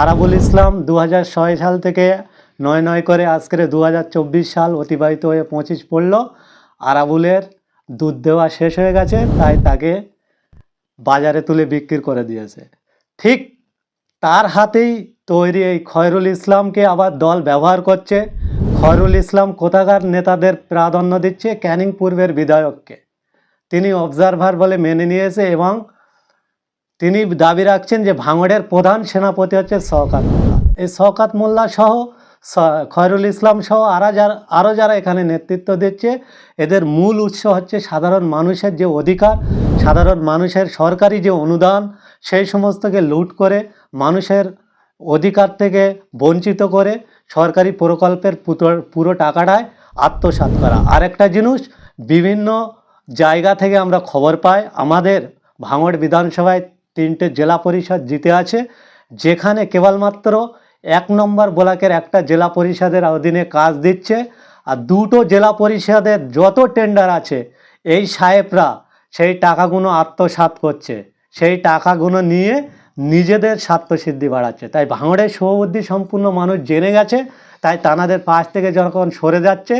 আরাবুল ইসলাম দু হাজার ছয় সাল থেকে নয় নয় করে আজকের দু হাজার চব্বিশ সাল অতিবাহিত হয়ে পঁচিশ পড়ল। আরাবুলের দুধ দেওয়া শেষ হয়ে গেছে, তাই তাকে বাজারে তুলে বিক্রি করে দিয়েছে। ঠিক তার হাতেই তৈরি এই খয়রুল ইসলামকে আবার দল ব্যবহার করছে। খয়রুল ইসলাম কোথাকার নেতাদের প্রাধান্য দিচ্ছে ক্যানিং পূর্বের বিধায়ককে। তিনি অবজারভার বলে মেনে নিয়েছে এবং তিনি দাবি রাখছেন যে ভাঙড়ের প্রধান সেনাপতি হচ্ছে শওকাত মোল্লা। এই শওকাত মোল্লা সহ খয়রুল ইসলাম সহ আরও যারা আরও যারা এখানে নেতৃত্ব দিচ্ছে, এদের মূল উৎস হচ্ছে সাধারণ মানুষের যে অধিকার, সাধারণ মানুষের সরকারি যে অনুদান, সেই সমস্তকে লুট করে মানুষের অধিকার থেকে বঞ্চিত করে সরকারি প্রকল্পের পুরো টাকাটায় আত্মসাৎ করা। আরেকটা জিনিস, বিভিন্ন জায়গা থেকে আমরা খবর পাই, আমাদের ভাঙড় বিধানসভায় তিনটে জেলা পরিষদ জিতে আছে, যেখানে কেবলমাত্র এক নম্বর ব্লকের একটা জেলা পরিষদের অধীনে কাজ দিচ্ছে আর দুটো জেলা পরিষদের যত টেন্ডার আছে, এই সাহেবরা সেই টাকাগুলো আত্মসাৎ করছে। সেই টাকাগুলো নিয়ে নিজেদের স্বার্থসিদ্ধি বাড়াচ্ছে। তাই ভাঙড়ের সৌবুদ্ধি সম্পূর্ণ মানুষ জেনে গেছে, তাই তানাদের পাশ থেকে যখন সরে যাচ্ছে,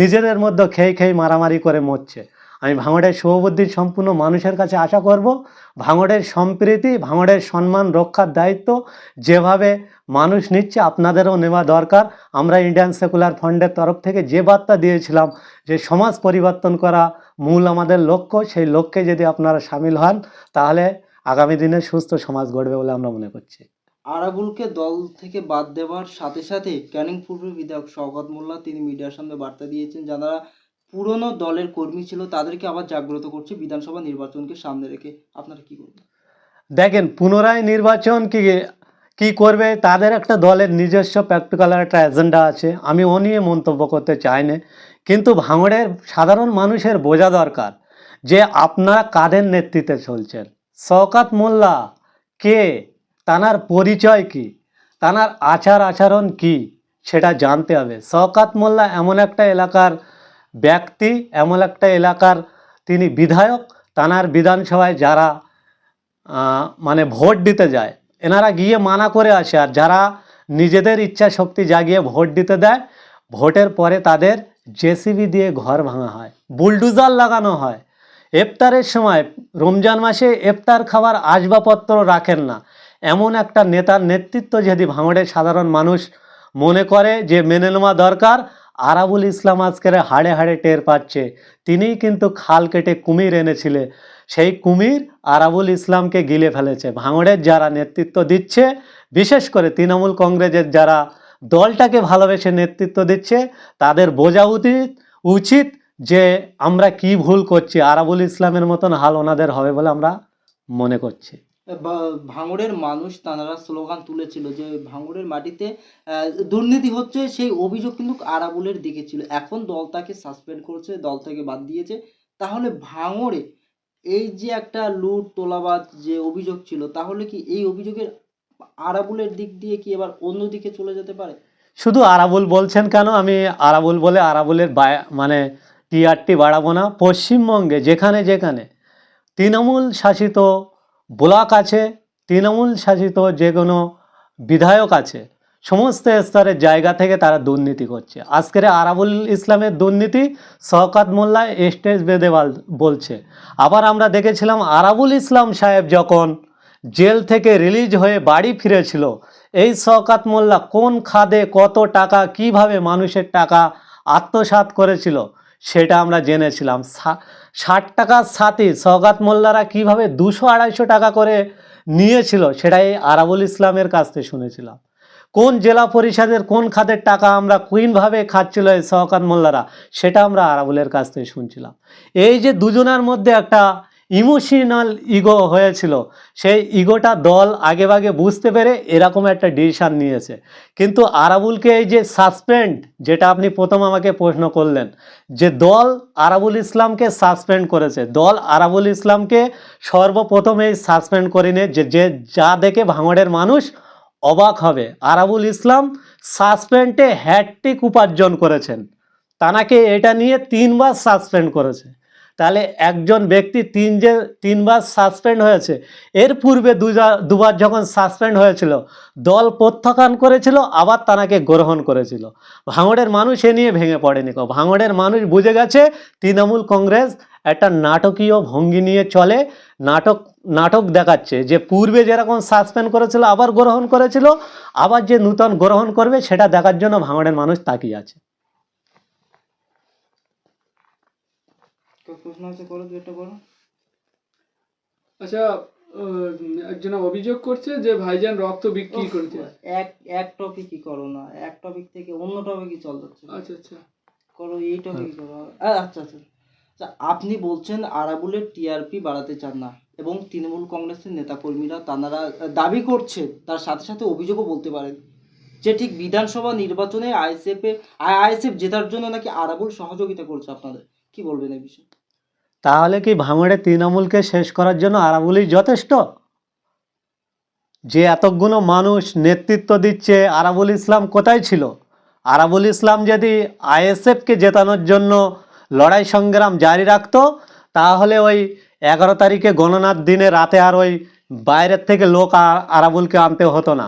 নিজেদের মধ্যে খেয়ে খেয়ে মারামারি করে মরছে। আমি ভাঙড়ের সৌবুদ্ধি সম্পূর্ণ মানুষের কাছে আশা করব, ভাঙড়ের সম্প্রীতি, ভাঙড়ের সম্মান রক্ষার দায়িত্ব, যেভাবে মানুষ নিচ্ছে আপনাদেরও নেওয়া দরকার। আমরা ইন্ডিয়ান সেকুলার ফান্ডের তরফ থেকে যে বার্তা দিয়েছিলাম যে সমাজ পরিবর্তন করা মূল আমাদের লক্ষ্য, সেই লক্ষ্যে যদি আপনারা সামিল হন, তাহলে আগামী দিনে সুস্থ সমাজ গড়বে বলে আমরা মনে করছি। আরাবুলকে দল থেকে বাদ দেওয়ার সাথে সাথে ক্যানিং পূর্বের বিধায়ক শওকত মোল্লা তিনি মিডিয়ার সামনে বার্তা দিয়েছেন, যারা পুরনো দলের কর্মী ছিল, তাদেরকে আবার জাগ্রত করছে বিধানসভা নির্বাচনকে সামনে রেখে। আপনারা কি বলবেন? দেখেন, পুনরায় নির্বাচন কি কি করবে? তাদের একটা দলের নিজস্ব প্র্যাকটিক্যাল একটা এজেন্ডা আছে। আমি ও নিয়ে মন্তব্য করতে চাই না। কিন্তু ভাঙড়ের সাধারণ মানুষের বোঝা দরকার যে আপনারা কাদের নেতৃত্বে চলছেন? শওকাত মোল্লা কে? তানার পরিচয় কি? তানার আচার আচরণ কি? সেটা জানতে হবে। শওকাত মোল্লা এমন একটা এলাকার ব্যক্তি এমন একটা এলাকার তিনি বিধায়ক, তানার বিধানসভায় যারা মানে ভোট দিতে যায়, এনারা গিয়ে মানা করে আসে আর যারা নিজেদের ইচ্ছা শক্তি জাগিয়ে ভোট দিতে দেয়, ভোটের পরে তাদের জেসিবি দিয়ে ঘর ভাঙা হয়, বুলডুজার লাগানো হয়। ইফতারের সময় রমজান মাসে ইফতার খাবার আসবাবপত্র রাখেন না। এমন একটা নেতার নেতৃত্ব যদি ভাঙড়ের সাধারণ মানুষ মনে করে যে মেনে নেওয়া দরকার আরাবুল ইসলাম আজকের হাড়ে হাড়ে টের পাচ্ছে। তিনিই কিন্তু খাল কেটে কুমির এনেছিলে। সেই কুমির আরাবুল ইসলামকে গিলে ফেলেছে। ভাঙড়ের যারা নেতৃত্ব দিচ্ছে, বিশেষ করে তৃণমূল কংগ্রেসের যারা দলটাকে ভালোবেসে নেতৃত্ব দিচ্ছে, তাদের বোঝা উচিত উচিত যে আমরা কি ভুল করছি। আরাবুল ইসলামের মতন হাল ওনাদের হবে বলে আমরা মনে করছি। ভাঙড়ের মানুষ তারা স্লোগান তুলেছিল যে ভাঙড়ের মাটিতে দুর্নীতি হচ্ছে, সেই অভিযোগ কিন্তু আরাবুলের দিকে ছিল। এখন দল তাকে সাসপেন্ড করছে, দল থেকে বাদ দিয়েছে। তাহলে ভাঙড়ে এই যে একটা লুট তোলাবাদ যে অভিযোগ ছিল, তাহলে কি এই অভিযোগের আরাবুলের দিক দিয়ে কি এবার অন্য দিকে চলে যেতে পারে? শুধু আরাবুল বলছেন কেন? আমি আরাবুল বলে আরাবুলের মানে টিআরটি বাড়াবো না। পশ্চিমবঙ্গে যেখানে যেখানে তৃণমূল শাসিত ব্লক আছে, তৃণমূল শাসিত যে কোনো বিধায়ক আছে, সমস্ত স্তরের জায়গা থেকে তারা দুর্নীতি করছে। আজকের আরাবুল ইসলামের দুর্নীতি শওকাত মোল্লা স্টেজ বেঁধে বাল- বলছে। আবার আমরা দেখেছিলাম আরাবুল ইসলাম সাহেব যখন জেল থেকে রিলিজ হয়ে বাড়ি ফিরেছিল, এই শওকাত মোল্লা কোন খাদে কত টাকা, কীভাবে মানুষের টাকা আত্মসাৎ করেছিল সেটা আমরা জেনেছিলাম। ষাট টাকার সাথে শওকাত মোল্লারা কীভাবে দুশো আড়াইশো টাকা করে নিয়েছিল সেটাই আরাবুল ইসলামের কাছ থেকে শুনেছিলাম। কোন জেলা পরিষদের কোন খাতের টাকা আমরা কুইনভাবে খাচ্ছিল এই সহকাত মোল্লারা সেটা আমরা আরাবুলের কাছ থেকে শুনছিলাম। এই যে দুজনের মধ্যে একটা ইমোশনাল ইগো হয়েছিল। সেই ইগোটা দল আগেভাগে বুঝতে পেরে এরকম একটা ডিসিশান নিয়েছে। কিন্তু আরাবুলকে এই যে সাসপেন্ড, যেটা আপনি প্রথম আমাকে প্রশ্ন করলেন, যে দল আরাবুল ইসলামকে সাসপেন্ড করেছে। দল আরাবুল ইসলামকে সর্বপ্রথম এই সাসপেন্ড করিনে, যে যে যা দেখে ভাঙড়ের মানুষ অবাক হবে। আরাবুল ইসলাম সাসপেন্ডে হ্যাট্রিক উপার্জন করেছেন। তানাকে এটা নিয়ে তিনবার সাসপেন্ড করেছে। তাহলে একজন ব্যক্তি তিন যে, তিনবার সাসপেন্ড হয়েছে, এর পূর্বে দুবার যখন সাসপেন্ড হয়েছিল, দল প্রত্যাখ্যান করেছিল, আবার তানাকে গ্রহণ করেছিল। ভাঙড়ের মানুষ এ নিয়ে ভেঙে পড়েনি কো, ভাঙড়ের মানুষ বুঝে গেছে, তৃণমূল কংগ্রেস একটা নাটকীয় ভঙ্গি নিয়ে চলে, নাটক নাটক দেখাচ্ছে। যে পূর্বে যেরকম সাসপেন্ড করেছিল, আবার গ্রহণ করেছিল, আবার যে নূতন গ্রহণ করবে, সেটা দেখার জন্য ভাঙড়ের মানুষ তাকিয়ে আছে। প্রশ্ন আছে করো দু একটা করো। আচ্ছা একজন অভিযোগ করছে যে ভাইজান রক্ত বিক্রি করেছে। এক এক টপিকই করো না এক টপিক থেকে অন্য টপিকই চল যাচ্ছে। আচ্ছা আচ্ছা। করো এই টপিক করো। আচ্ছা আচ্ছা। আচ্ছা আপনি বলছেন আরাবুলের টিআরপি বাড়াতে চান না এবং তৃণমূল কংগ্রেসের নেতাকর্মীরা তারা দাবি করছে তার সাথে সাথে অভিযোগও বলতে পারেন যে ঠিক বিধানসভা নির্বাচনে আইএসএফ এর আইএসএফ জেতার জন্য নাকি আরাবুল সহযোগিতা করছে আপনাদের? কি বলবেন এই বিষয়ে? তাহলে কি ভাঙড়ে তৃণমূলকে শেষ করার জন্য আরাবুলই যথেষ্ট? যে এতগুলো মানুষ নেতৃত্ব দিচ্ছে আরাবুল ইসলাম কোথায় ছিল? আরাবুল ইসলাম যদি আইএসএফকে জেতানোর জন্য লড়াই সংগ্রাম জারি রাখত, তাহলে ওই এগারো তারিখে গণনার দিনে রাতে আর ওই বাইরের থেকে লোক আরাবুলকে আনতে হতো না।